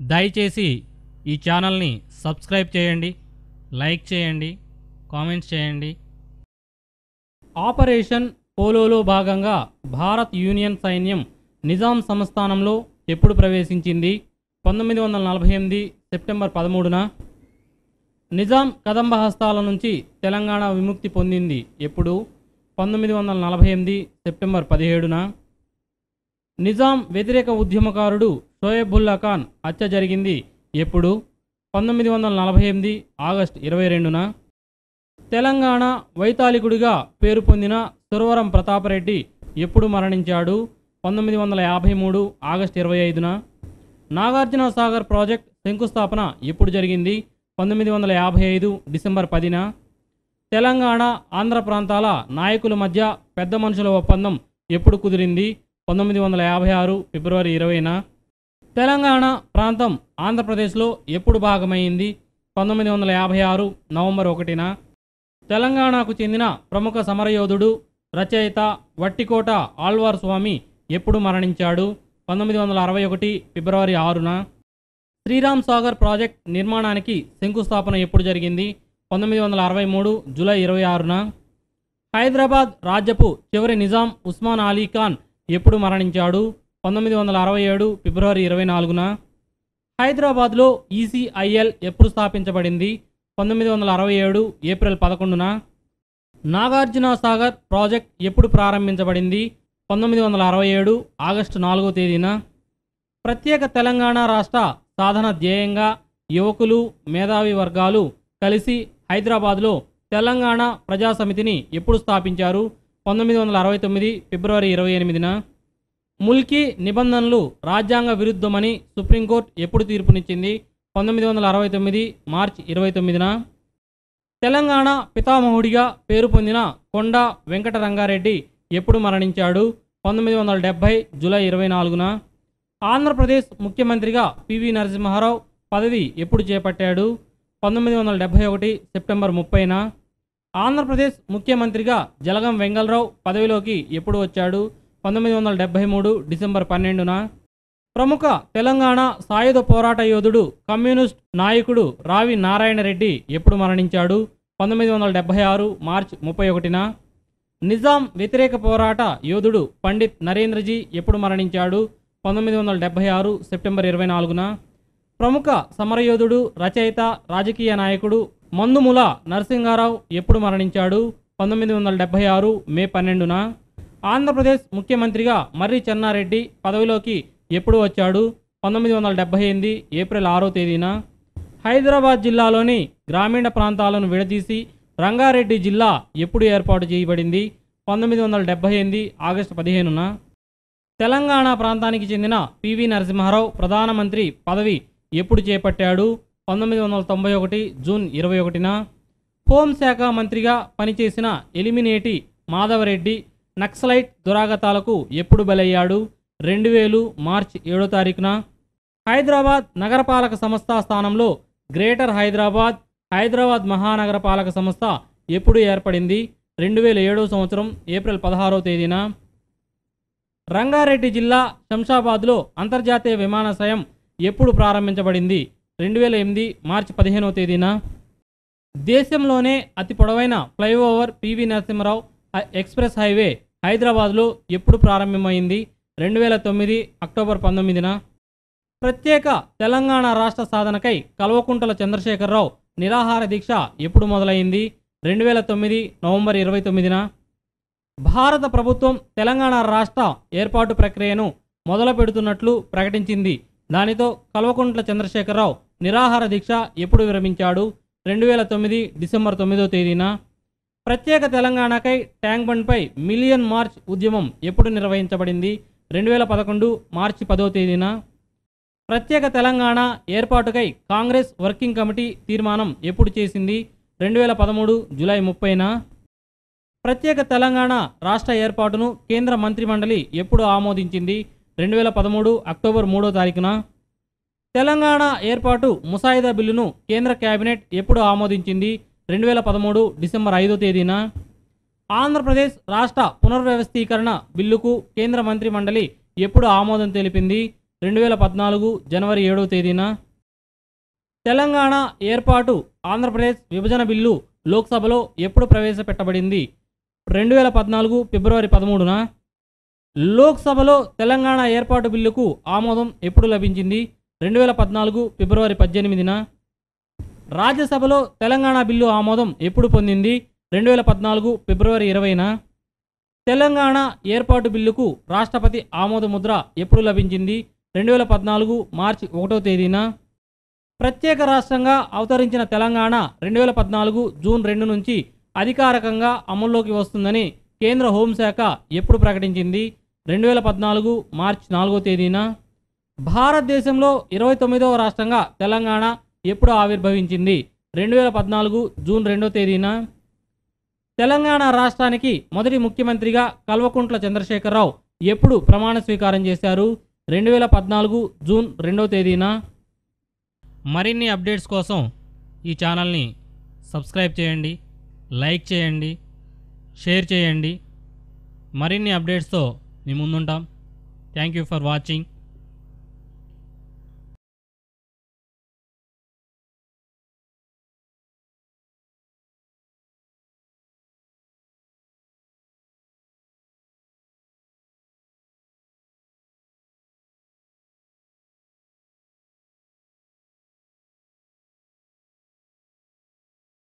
దయచేసి ఈ ఛానల్ని సబ్స్క్రైబ్ చేయండి లైక్ చేయండి కామెంట్స్ చేయండి. ఆపరేషన్ పోలోలో భాగంగా భారత్ యూనియన్ సైన్యం నిజాం సంస్థానంలో ఎప్పుడు ప్రవేశించింది? పంతొమ్మిది వందల నలభై ఎనిమిది సెప్టెంబర్ పదమూడున. నిజాం కదంబ హస్తాల నుంచి తెలంగాణ విముక్తి పొందింది ఎప్పుడు? పంతొమ్మిది వందల నలభై ఎనిమిది సెప్టెంబర్ పదిహేడున. నిజాం వ్యతిరేక ఉద్యమకారుడు షోయబుల్లా ఖాన్ హత్య జరిగింది. ఎప్పుడు? పంతొమ్మిది వందల నలభై ఎనిమిది ఆగస్టు ఇరవై రెండున తెలంగాణ వైతాళికుడిగా పేరు పొందిన సురవరం ప్రతాపరెడ్డి ఎప్పుడు మరణించాడు? పంతొమ్మిది వందల యాభై మూడు ఆగస్టు ఇరవై ఐదున నాగార్జున సాగర్ ప్రాజెక్ట్ శంకుస్థాపన ఎప్పుడు జరిగింది? పంతొమ్మిది వందల యాభై ఐదు డిసెంబర్ పదిన తెలంగాణ ఆంధ్ర ప్రాంతాల నాయకుల మధ్య పెద్ద మనుషుల ఒప్పందం ఎప్పుడు కుదిరింది? పంతొమ్మిది వందల యాభై ఆరు ఫిబ్రవరి ఇరవైన తెలంగాణ ప్రాంతం ఆంధ్రప్రదేశ్లో ఎప్పుడు భాగమైంది? పంతొమ్మిది వందల యాభై ఆరు నవంబర్ ఒకటిన తెలంగాణకు చెందిన ప్రముఖ సమరయోధుడు రచయిత వట్టికోట ఆళ్వార్ స్వామి ఎప్పుడు మరణించాడు? పంతొమ్మిది వందల అరవై ఒకటి ఫిబ్రవరి ఆరున శ్రీరామ్ సాగర్ ప్రాజెక్ట్ నిర్మాణానికి శంకుస్థాపన ఎప్పుడు జరిగింది? పంతొమ్మిది వందల అరవై మూడు జూలై ఇరవై ఆరున హైదరాబాద్ రాజ్యపు చివరి నిజాం ఉస్మాన్ అలీ ఖాన్ ఎప్పుడు మరణించాడు? పంతొమ్మిది వందల అరవై ఏడు ఫిబ్రవరి ఇరవై నాలుగున హైదరాబాద్లో ఈసీఐఎల్ ఎప్పుడు స్థాపించబడింది? పంతొమ్మిది వందల అరవై ఏడు ఏప్రిల్ పదకొండున నాగార్జున సాగర్ ప్రాజెక్ట్ ఎప్పుడు ప్రారంభించబడింది? పంతొమ్మిది వందల అరవై ఏడు ఆగస్టు నాలుగో తేదీన ప్రత్యేక తెలంగాణ రాష్ట్ర సాధన ధ్యేయంగా యువకులు మేధావి వర్గాలు కలిసి హైదరాబాద్లో తెలంగాణ ప్రజాసమితిని ఎప్పుడు స్థాపించారు? పంతొమ్మిది వందల అరవై తొమ్మిది ఫిబ్రవరి ఇరవై ఎనిమిదిన ముల్కీ నిబంధనలు రాజ్యాంగ విరుద్ధమని సుప్రీంకోర్టు ఎప్పుడు తీర్పునిచ్చింది? పంతొమ్మిది వందల అరవై తొమ్మిది మార్చి ఇరవై తొమ్మిదిన. తెలంగాణ పితామహుడిగా పేరు పొందిన కొండ వెంకటరంగారెడ్డి ఎప్పుడు మరణించాడు? పంతొమ్మిది వందల డెబ్భై జూలై ఇరవై నాలుగున. ఆంధ్రప్రదేశ్ ముఖ్యమంత్రిగా పివి నరసింహారావు పదవి ఎప్పుడు చేపట్టాడు? పంతొమ్మిది వందల డెబ్భై ఒకటి సెప్టెంబర్ ముప్పైన. ఆంధ్రప్రదేశ్ ముఖ్యమంత్రిగా జలగం వెంగళరావు పదవిలోకి ఎప్పుడు వచ్చాడు? పంతొమ్మిది వందల డెబ్బై మూడు డిసెంబర్ పన్నెండున ప్రముఖ తెలంగాణ సాయుధ పోరాట యోధుడు కమ్యూనిస్ట్ నాయకుడు రావి నారాయణ రెడ్డి ఎప్పుడు మరణించాడు? పంతొమ్మిది వందల డెబ్భై ఆరు మార్చ్ ముప్పై ఒకటిన నిజాం వ్యతిరేక పోరాట యోధుడు పండిత్ నరేంద్రజీ ఎప్పుడు మరణించాడు? పంతొమ్మిది వందల డెబ్భై ఆరు సెప్టెంబర్ ఇరవై నాలుగున ప్రముఖ సమరయోధుడు రచయిత రాజకీయ నాయకుడు మందుముల నరసింహారావు ఎప్పుడు మరణించాడు? పంతొమ్మిది వందల డెబ్భై ఆరు మే పన్నెండున ఆంధ్రప్రదేశ్ ముఖ్యమంత్రిగా మర్రి చెన్నారెడ్డి పదవిలోకి ఎప్పుడు వచ్చాడు? పంతొమ్మిది వందల డెబ్భై ఎనిమిది ఏప్రిల్ ఆరో తేదీన హైదరాబాద్ జిల్లాలోని గ్రామీణ ప్రాంతాలను విడదీసి రంగారెడ్డి జిల్లా ఎప్పుడు ఏర్పాటు చేయబడింది? పంతొమ్మిది వందల డెబ్భై ఎనిమిది ఆగస్టు పదిహేనున తెలంగాణ ప్రాంతానికి చెందిన పివి నరసింహారావు ప్రధానమంత్రి పదవి ఎప్పుడు చేపట్టాడు? పంతొమ్మిది వందల తొంభై ఒకటి జూన్ ఇరవై ఒకటిన హోంశాఖ మంత్రిగా పనిచేసిన ఎలిమినేటి మాధవరెడ్డి నక్సలైట్ దురాగతాలకు ఎప్పుడు బలయ్యాడు? రెండు వేలు మార్చి ఏడో తారీఖున హైదరాబాద్ నగరపాలక సంస్థ స్థానంలో గ్రేటర్ హైదరాబాద్ హైదరాబాద్ మహానగరపాలక సంస్థ ఎప్పుడు ఏర్పడింది? రెండు వేల ఏడో సంవత్సరం ఏప్రిల్ పదహారో తేదీన రంగారెడ్డి జిల్లా శంషాబాద్లో అంతర్జాతీయ విమానాశ్రయం ఎప్పుడు ప్రారంభించబడింది? రెండు వేల ఎనిమిది మార్చి పదిహేనవ తేదీన దేశంలోనే అతి పొడవైన flyover P V Narasimha Rao express highway హైదరాబాద్లో ఎప్పుడు ప్రారంభమైంది? రెండు వేల తొమ్మిది అక్టోబర్ పంతొమ్మిదిన ప్రత్యేక తెలంగాణ రాష్ట్ర సాధనకై కల్వకుంటల చంద్రశేఖరరావు నిరాహార దీక్ష ఎప్పుడు మొదలైంది? రెండు వేల తొమ్మిది నవంబర్ ఇరవై తొమ్మిదిన భారత ప్రభుత్వం తెలంగాణ రాష్ట్ర ఏర్పాటు ప్రక్రియను మొదలు పెడుతున్నట్లు ప్రకటించింది. దానితో కల్వకుంట్ల చంద్రశేఖరరావు నిరాహార దీక్ష ఎప్పుడు విరమించాడు? రెండు వేల తొమ్మిది డిసెంబర్ తొమ్మిదో తేదీన ప్రత్యేక తెలంగాణకై ట్యాంక్ బండ్పై మిలియన్ మార్చ్ ఉద్యమం ఎప్పుడు నిర్వహించబడింది? రెండు వేల పదకొండు మార్చి పదో తేదీన ప్రత్యేక తెలంగాణ ఏర్పాటుకై కాంగ్రెస్ వర్కింగ్ కమిటీ తీర్మానం ఎప్పుడు చేసింది? రెండు వేల పదమూడు జూలై ముప్పైన ప్రత్యేక తెలంగాణ రాష్ట్ర ఏర్పాటును కేంద్ర మంత్రిమండలి ఎప్పుడు ఆమోదించింది? రెండు వేల పదమూడు అక్టోబర్ మూడో తారీఖున తెలంగాణ ఏర్పాటు ముసాయిదా బిల్లును కేంద్ర కేబినెట్ ఎప్పుడు ఆమోదించింది? రెండు వేల పదమూడు డిసెంబర్ ఐదో తేదీన ఆంధ్రప్రదేశ్ రాష్ట్ర పునర్వ్యవస్థీకరణ బిల్లుకు కేంద్ర మంత్రి మండలి ఎప్పుడు ఆమోదం తెలిపింది. రెండు వేల పద్నాలుగు జనవరి ఏడవ తేదీన తెలంగాణ ఏర్పాటు ఆంధ్రప్రదేశ్ విభజన బిల్లు లోక్సభలో ఎప్పుడు ప్రవేశపెట్టబడింది? రెండు వేల పద్నాలుగు ఫిబ్రవరి పదమూడున లోక్సభలో తెలంగాణ ఏర్పాటు బిల్లుకు ఆమోదం ఎప్పుడు లభించింది? రెండు వేల పద్నాలుగు ఫిబ్రవరి పద్దెనిమిదిన రాజ్యసభలో తెలంగాణ బిల్లు ఆమోదం ఎప్పుడు పొందింది? రెండు వేల పద్నాలుగు ఫిబ్రవరి ఇరవైన. తెలంగాణ ఏర్పాటు బిల్లుకు రాష్ట్రపతి ఆమోద ముద్ర ఎప్పుడు లభించింది? రెండు వేల పద్నాలుగు మార్చి ఒకటో తేదీన. ప్రత్యేక రాష్ట్రంగా అవతరించిన తెలంగాణ రెండు వేల పద్నాలుగు జూన్ రెండు నుంచి అధికారికంగా అమల్లోకి వస్తుందని కేంద్ర హోంశాఖ ఎప్పుడు ప్రకటించింది? రెండు వేల పద్నాలుగు మార్చి నాలుగో తేదీన. భారతదేశంలో ఇరవై తొమ్మిదవ రాష్ట్రంగా తెలంగాణ ఎప్పుడు ఆవిర్భవించింది? రెండు వేల పద్నాలుగు జూన్ రెండో తేదీన తెలంగాణ రాష్ట్రానికి మొదటి ముఖ్యమంత్రిగా కల్వకుంట్ల చంద్రశేఖరరావు ఎప్పుడు ప్రమాణ స్వీకారం చేశారు? రెండు వేల పద్నాలుగు జూన్ రెండో తేదీన మరిన్ని అప్డేట్స్ కోసం ఈ ఛానల్ని సబ్స్క్రైబ్ చేయండి లైక్ చేయండి షేర్ చేయండి. మరిన్ని అప్డేట్స్తో మీ ముందుంటాం. Thank you for watching.